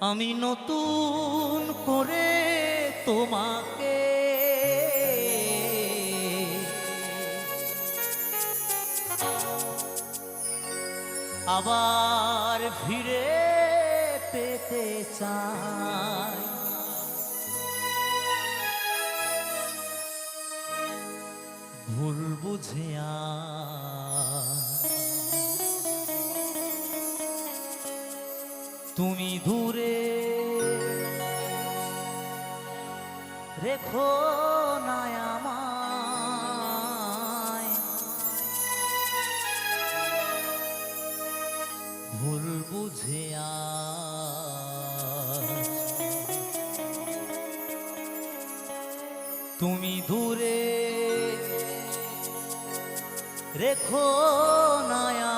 আমি নতুন করে তোমাকে আবার ফিরে পেতে চাই। ভুল বুঝে তুমি দূরে রেখো না ভুল বুঝে তুমি দূরে রেখো না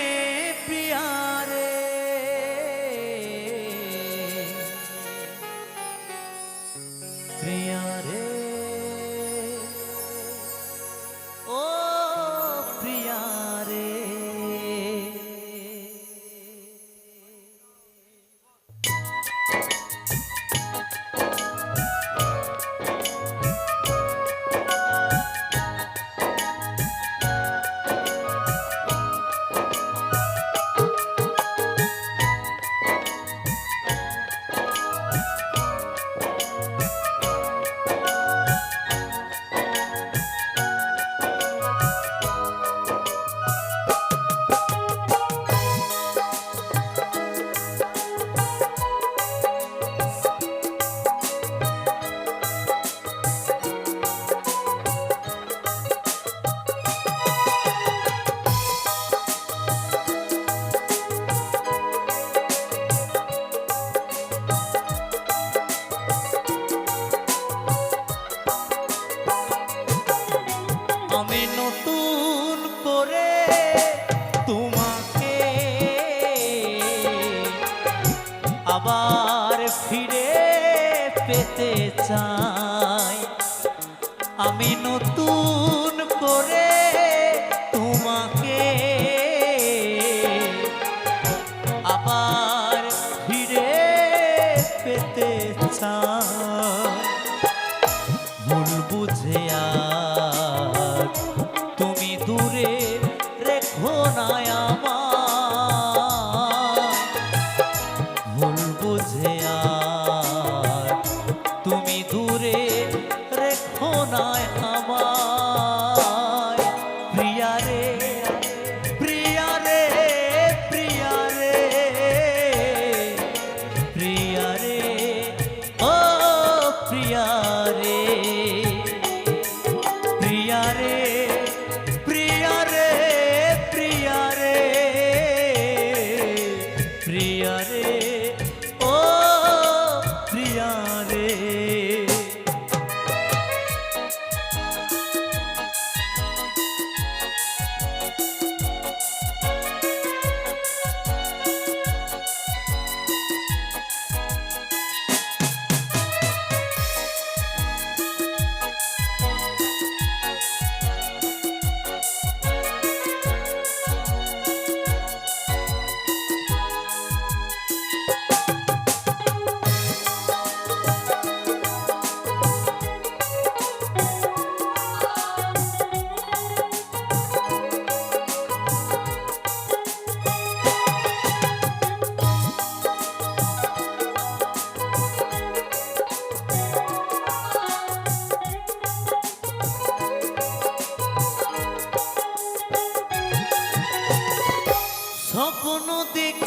আমি নতুন করে তোমাকে আবার ফিরে পেতে চাই। ভুল বুঝে আর তুমি দূরে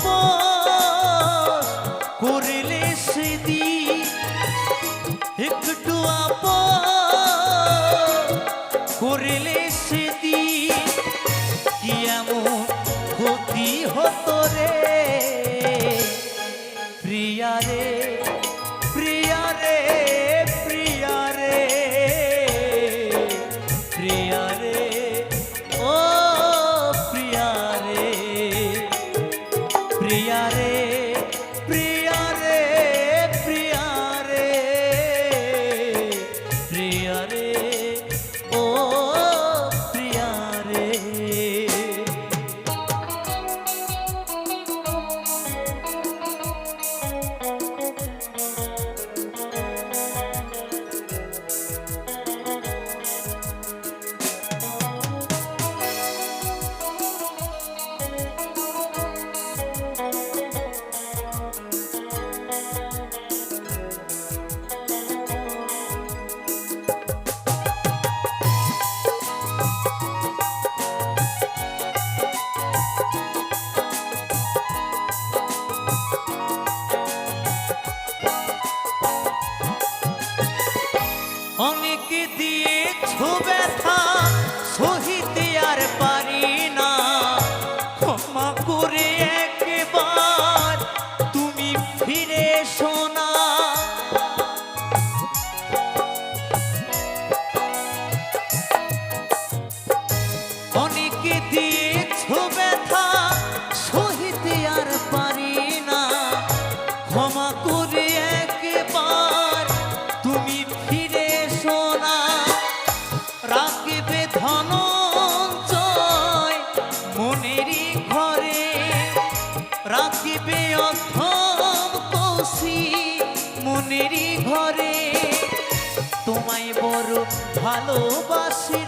আপস করিলে সেদি একটু আপস করিলে সেদি কি এমন ক্ষতি হতো রে ভালোবাসি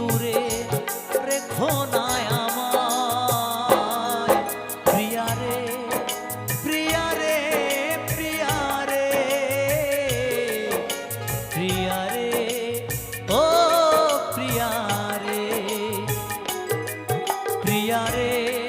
দূরে রেখো না আমায়। প্রিয়া রে প্রিয়া রে প্রিয়া রে। প্রিয়া রে, ও প্রিয়া রে। প্রিয়া রে